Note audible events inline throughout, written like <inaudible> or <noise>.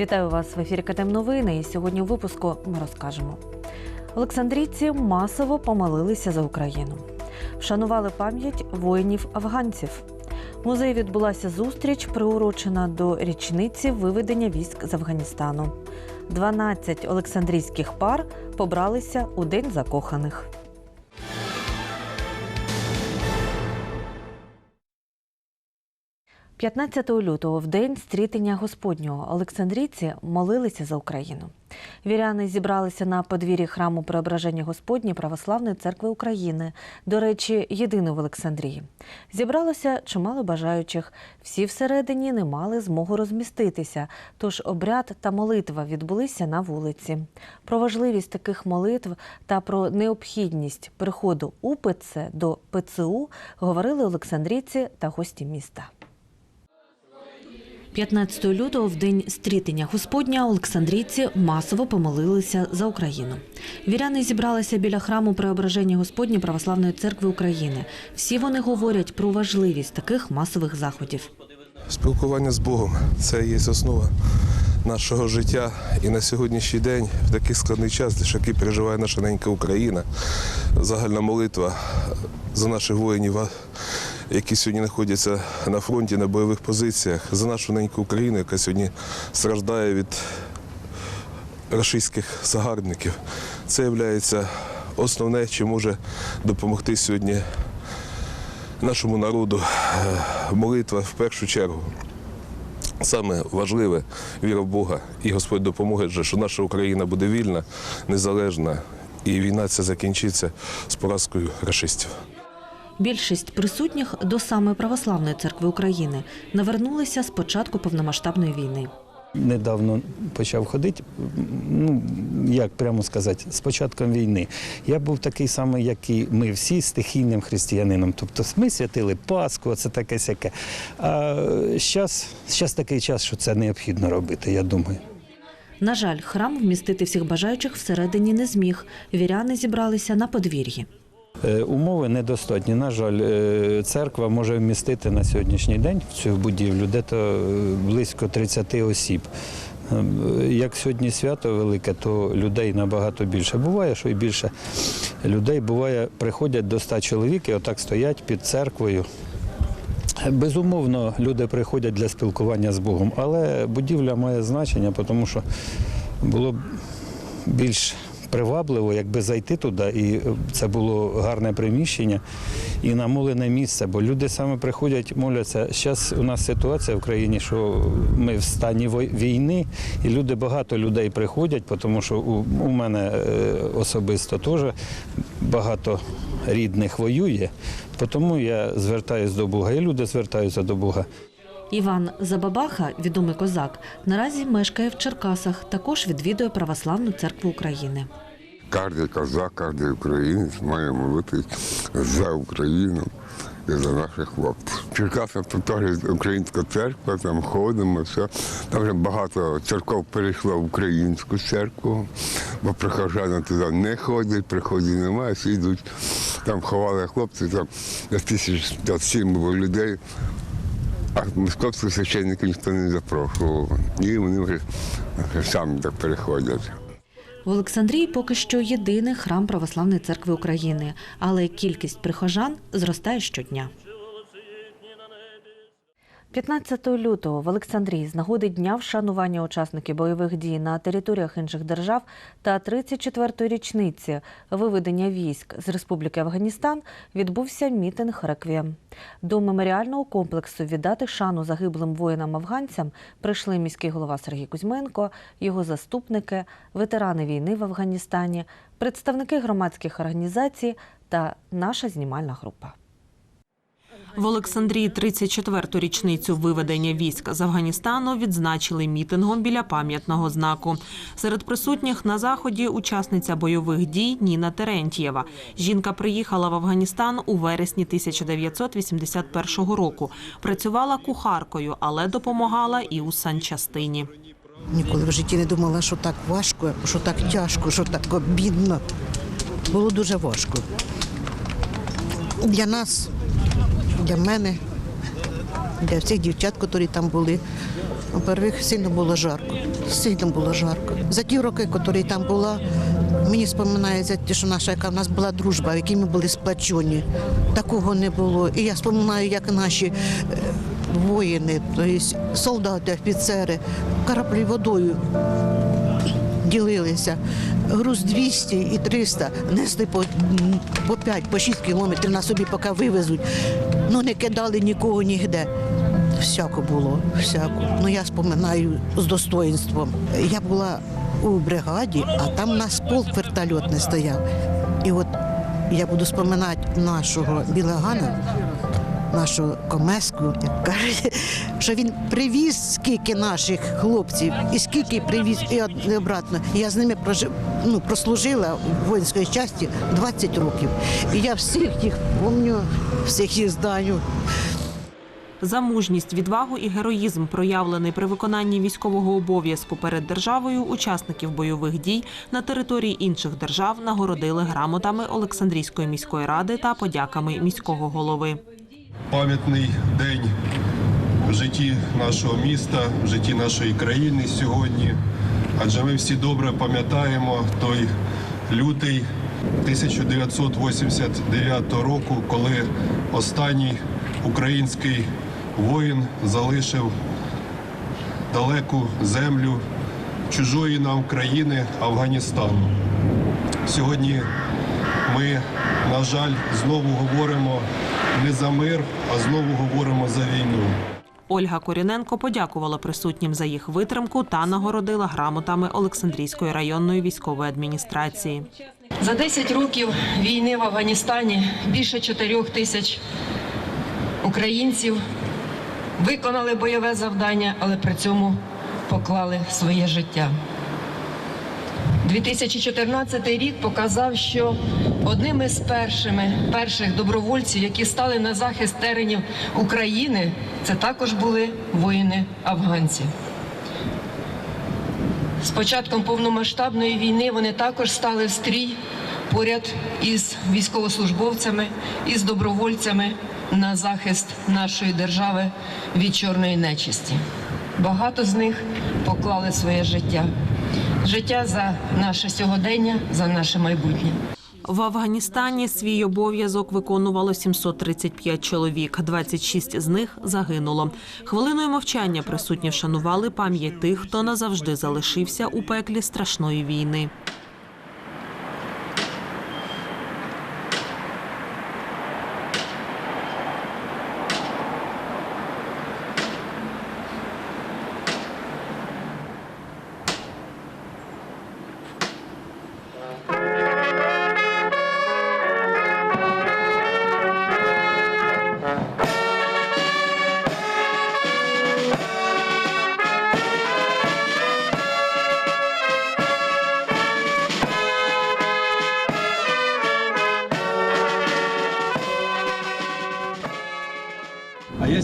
Вітаю вас в ефірі КТМ Новини. І сьогодні у випуску ми розкажемо. Олександрійці масово помолилися за Україну. Вшанували пам'ять воїнів-афганців. В музеї відбулася зустріч, приурочена до річниці виведення військ з Афганістану. 12 олександрійських пар побралися у День закоханих. – 15 лютого, в день стрітення Господнього, Олександрійці молилися за Україну. Віряни зібралися на подвір'ї храму Преображення Господні Православної церкви України, до речі, єдиної в Олександрії. Зібралося чимало бажаючих. Всі всередині не мали змогу розміститися, тож обряд та молитва відбулися на вулиці. Про важливість таких молитв та про необхідність приходу УПЦ до ПЦУ говорили олександрійці та гості міста. 15 лютого, в день стрітення Господня, Олександрійці масово помолилися за Україну. Віряни зібралися біля храму Преображення Господні Православної церкви України. Всі вони говорять про важливість таких масових заходів. Спілкування з Богом це є основа нашого життя. І на сьогоднішній день, в такий складний час, який переживає наша ненька Україна, загальна молитва за наших воїнів, які сьогодні знаходяться на фронті, на бойових позиціях, за нашу неньку Україну, яка сьогодні страждає від рашистських загарбників. Це є основне, що може допомогти сьогодні нашому народу е, молитва в першу чергу. Саме важливе віра в Бога і Господь допоможе, що наша Україна буде вільна, незалежна, і війна ця закінчиться з поразкою рашистів. Більшість присутніх до самої православної церкви України навернулися з початку повномасштабної війни. Недавно почав ходити, ну як прямо сказати, з початком війни. Я був такий самий, як і ми всі, стихійним християнином. Тобто ми святили Пасху, це таке сяке. А зараз, зараз такий час, що це необхідно робити, я думаю. На жаль, храм вмістити всіх бажаючих всередині не зміг. Віряни зібралися на подвір'ї. Е, Умови недостатні. На жаль, е, церква може вмістити на сьогоднішній день в цю будівлю десь близько 30 осіб. Е, Як сьогодні свято велике, то людей набагато більше. Буває, що і більше людей буває, приходять до 100 чоловік і отак стоять під церквою. Безумовно, люди приходять для спілкування з Богом, але будівля має значення, тому що було б більш привабливо, якби зайти туди, і це було гарне приміщення і намолене місце, бо люди саме приходять, моляться. Зараз у нас ситуація в країні, що ми в стані війни, і люди багато людей приходять, тому що у, у мене е, особисто теж багато рідних воює. Тому я звертаюся до Бога, і люди звертаються до Бога. Іван Забабаха, відомий козак, наразі мешкає в Черкасах. Також відвідує православну церкву України. Кожен козак, кожен українець має молитись за Україну і за наших хлопців. В Черкасах тут теж українська церква, там ходимо, все. Там вже багато церков перейшло в українську церкву, бо прихожани туди не ходять, приходів немає, всі йдуть. Там ховали хлопці, там тисяч сім було людей. А московських священників ніхто не запрошував. І вони вже самі так переходять. В Олександрії поки що єдиний храм Православної церкви України, але кількість прихожан зростає щодня. 15 лютого в Олександрії з нагоди дня вшанування учасників бойових дій на територіях інших держав та 34-ї річниці виведення військ з Республіки Афганістан відбувся мітинг реквієм. До меморіального комплексу віддати шану загиблим воїнам-афганцям прийшли міський голова Сергій Кузьменко, його заступники, ветерани війни в Афганістані, представники громадських організацій та наша знімальна група. В Олександрії 34-ту річницю виведення військ з Афганістану відзначили мітингом біля пам'ятного знаку. Серед присутніх на заході учасниця бойових дій Ніна Терентьєва. Жінка приїхала в Афганістан у вересні 1981 року. Працювала кухаркою, але допомагала і у санчастині. Ніколи в житті не думала, що так важко, що так тяжко, що так бідно. Було дуже важко. Для нас, для мене, для всіх дівчат, які там були. По-перше, сильно було жарко. Сильно було жарко. За ті роки, які там була, мені споминається, те, що наша яка в нас була дружба, в якій ми були сплачені. Такого не було. І я споминаю, як наші е, воїни, тобто солдати, офіцери, кораблі водою ділилися. Груз 200 і 300 несли по, по 5, по 6 кілометрів на собі, поки вивезуть. Ну не кидали нікого нігде. Всяко було, всяко. Ну я споминаю з достоїнством. Я була у бригаді, а там нас полк вертольотний стояв. І от я буду споминати нашого Білагана, нашого комеску, як кажуть, що він привіз скільки наших хлопців, і скільки привіз і обратно. Я з ними прожив, ну, прослужила в воїнській часті 20 років. І я всіх їх пам'ятаю, всіх їх знаю. За мужність, відвагу і героїзм, проявлений при виконанні військового обов'язку перед державою, учасників бойових дій на території інших держав нагородили грамотами Олександрійської міської ради та подяками міського голови. Пам'ятний день в житті нашого міста, в житті нашої країни сьогодні. Адже ми всі добре пам'ятаємо той лютий 1989 року, коли останній український воїн залишив далеку землю чужої нам країни Афганістану. Сьогодні ми, на жаль, знову говоримо не за мир, а знову говоримо за війну. Ольга Коріненко подякувала присутнім за їх витримку та нагородила грамотами Олександрійської районної військової адміністрації. За 10 років війни в Афганістані більше 4 тисяч українців виконали бойове завдання, але при цьому поклали своє життя. 2014 рік показав, що одним із першими перших добровольців, які стали на захист теренів України, це також були воїни-афганці. З початком повномасштабної війни вони також стали в стрій поряд із військовослужбовцями із добровольцями на захист нашої держави від чорної нечисті. Багато з них поклали своє життя. Життя за наше сьогодення, за наше майбутнє. В Афганістані свій обов'язок виконувало 735 чоловік. 26 з них загинуло. Хвилиною мовчання присутні вшанували пам'ять тих, хто назавжди залишився у пеклі страшної війни.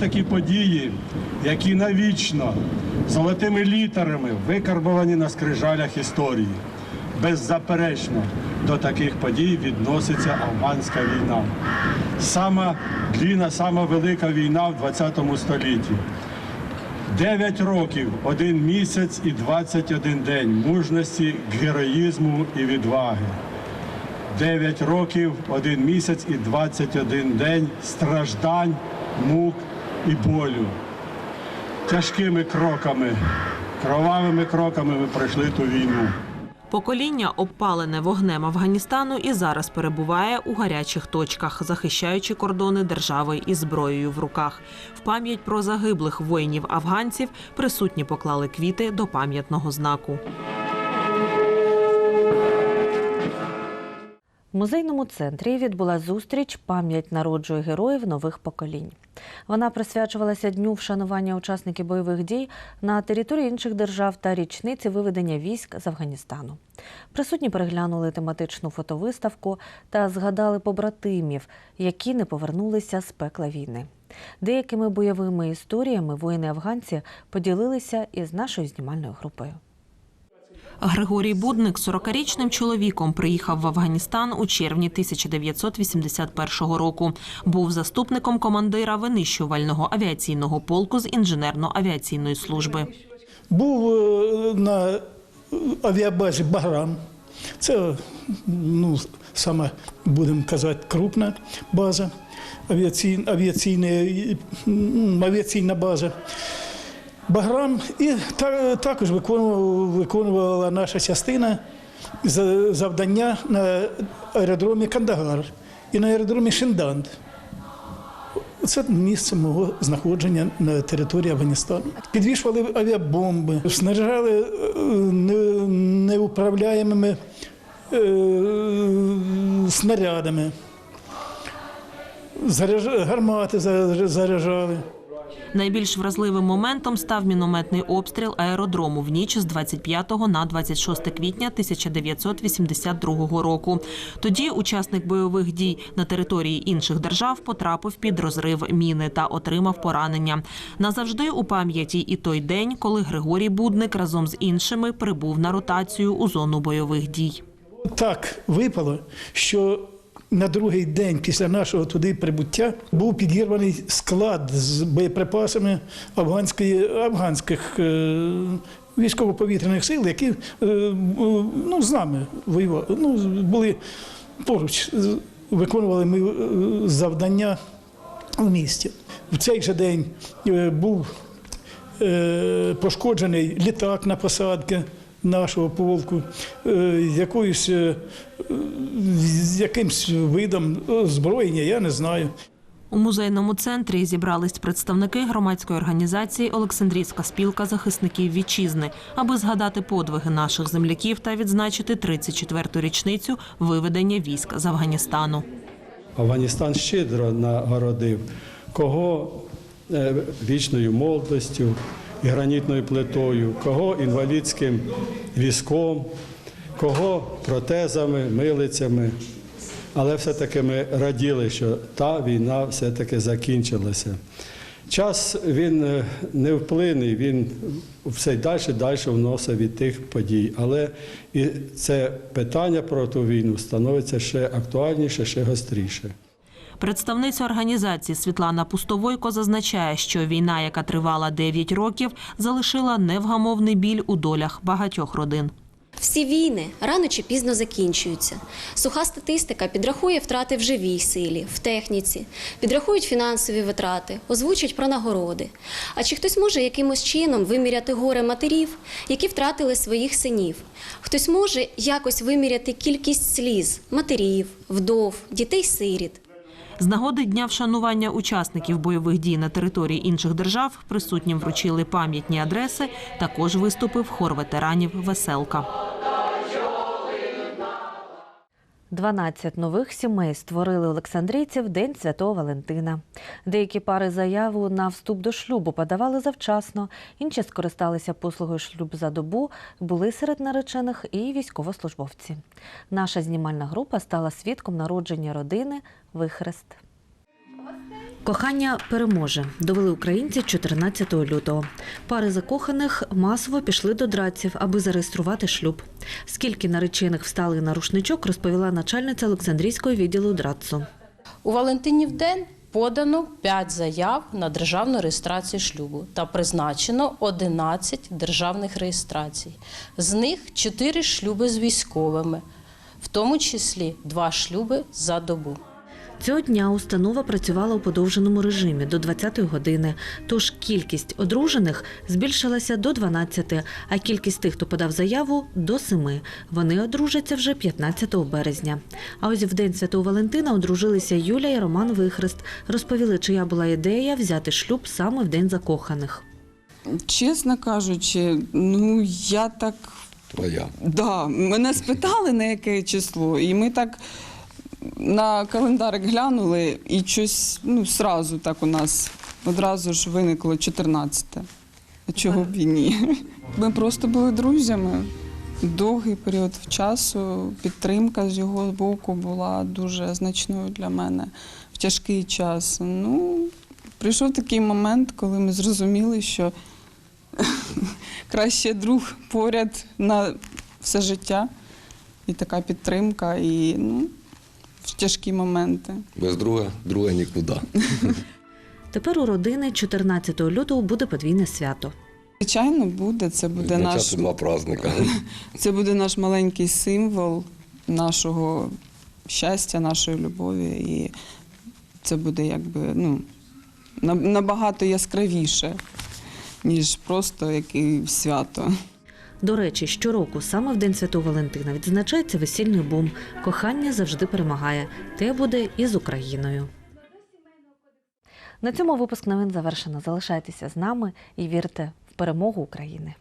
Такі події, які навічно золотими літерами викарбовані на скрижалях історії. Беззаперечно до таких подій відноситься афганська війна. Сама длінна, сама велика війна в 20 столітті. Дев'ять років, один місяць і 21 день мужності, героїзму і відваги. 9 років, 1 місяць і 21 день страждань, мук і болю. Тяжкими кроками, кровавими кроками ми пройшли ту війну. Покоління, обпалене вогнем Афганістану, і зараз перебуває у гарячих точках, захищаючи кордони держави із зброєю в руках. В пам'ять про загиблих воїнів афганців присутні поклали квіти до пам'ятного знаку. Музейному центрі відбула зустріч Пам'ять народжує героїв нових поколінь. Вона присвячувалася дню вшанування учасників бойових дій на території інших держав та річниці виведення військ з Афганістану. Присутні переглянули тематичну фотовиставку та згадали побратимів, які не повернулися з пекла війни. Деякими бойовими історіями воїни-афганці поділилися із нашою знімальною групою. Григорій Будник 40-річним чоловіком приїхав в Афганістан у червні 1981 року. Був заступником командира винищувального авіаційного полку з інженерно-авіаційної служби. Був е, на авіабазі Баграм. Це ну, саме, будемо казати, крупна база, авіаційна, авіаційна, авіаційна база. Баграм і також виконувала, наша частина завдання на аеродромі Кандагар і на аеродромі Шиндант. Це місце мого знаходження на території Афганістану. Підвішували авіабомби, снаряжали е, неуправляємими е, снарядами, гармати заряджали. Найбільш вразливим моментом став мінометний обстріл аеродрому в ніч з 25 на 26 квітня 1982 року. Тоді учасник бойових дій на території інших держав потрапив під розрив міни та отримав поранення. Назавжди у пам'яті і той день, коли Григорій Будник разом з іншими прибув на ротацію у зону бойових дій. Так випало, що на другий день після нашого туди прибуття був підірваний склад з боєприпасами афганської, афганських е, військово-повітряних сил, які е, ну, з нами воювали, ну, були поруч, виконували ми е, завдання в місті. В цей же день е, був е, пошкоджений літак на посадки нашого полку, е, якоюсь е, якимсь видом озброєння, я не знаю. У музейному центрі зібрались представники громадської організації Олександрійська спілка захисників вітчизни, аби згадати подвиги наших земляків та відзначити 34-ту річницю виведення військ з Афганістану. Афганістан щедро нагородив кого е, вічною молодостю гранітною плитою, кого інвалідським візком, кого протезами, милицями. Але все-таки ми раділи, що та війна все-таки закінчилася. Час він е, невплинний, він все далі далі вносить від тих подій. Але і це питання про ту війну становиться ще актуальніше, ще гостріше. Представниця організації Світлана Пустовойко зазначає, що війна, яка тривала 9 років, залишила невгамовний біль у долях багатьох родин. Всі війни рано чи пізно закінчуються. Суха статистика підрахує втрати в живій силі, в техніці, підрахують фінансові витрати, озвучать про нагороди. А чи хтось може якимось чином виміряти горе матерів, які втратили своїх синів? Хтось може якось виміряти кількість сліз матерів, вдов, дітей-сиріт? З нагоди дня вшанування учасників бойових дій на території інших держав присутнім вручили пам'ятні адреси. Також виступив хор ветеранів Веселка. 12 нових сімей створили Олександрійці в День Святого Валентина. Деякі пари заяву на вступ до шлюбу подавали завчасно, інші скористалися послугою шлюб за добу, були серед наречених і військовослужбовці. Наша знімальна група стала свідком народження родини Вихрест. Кохання переможе, довели українці 14 лютого. Пари закоханих масово пішли до драців, аби зареєструвати шлюб. Скільки наречених встали на рушничок, розповіла начальниця Олександрійського відділу драцу. У Валентинів день подано 5 заяв на державну реєстрацію шлюбу та призначено 11 державних реєстрацій. З них 4 шлюби з військовими, в тому числі 2 шлюби за добу. Цього дня установа працювала у подовженому режимі до 20-ї години. Тож кількість одружених збільшилася до 12, а кількість тих, хто подав заяву, до 7. Вони одружаться вже 15 березня. А ось в день Святого Валентина одружилися Юля і Роман Вихрест. Розповіли, чия була ідея взяти шлюб саме в день закоханих. Чесно кажучи, ну я так. Твоя. Да, мене спитали на яке число, і ми так на календарик глянули, і щось ну, сразу так у нас одразу ж виникло 14. А чого б і ні? Ми просто були друзями. Довгий період часу підтримка з його боку була дуже значною для мене в тяжкий час. Ну, прийшов такий момент, коли ми зрозуміли, що <laughs> краще друг поряд на все життя. І така підтримка, і ну, в тяжкі моменти. Без друга, друга нікуди. Тепер у родини 14 лютого буде подвійне свято. Звичайно, буде. Це буде наш два праздника. <laughs> Це буде наш маленький символ нашого щастя, нашої любові. І це буде якби ну, набагато яскравіше, ніж просто якесь свято. До речі, щороку саме в День Святого Валентина відзначається весільний бум. Кохання завжди перемагає. Те буде і з Україною. На цьому випуск новин завершено. Залишайтеся з нами і вірте в перемогу України.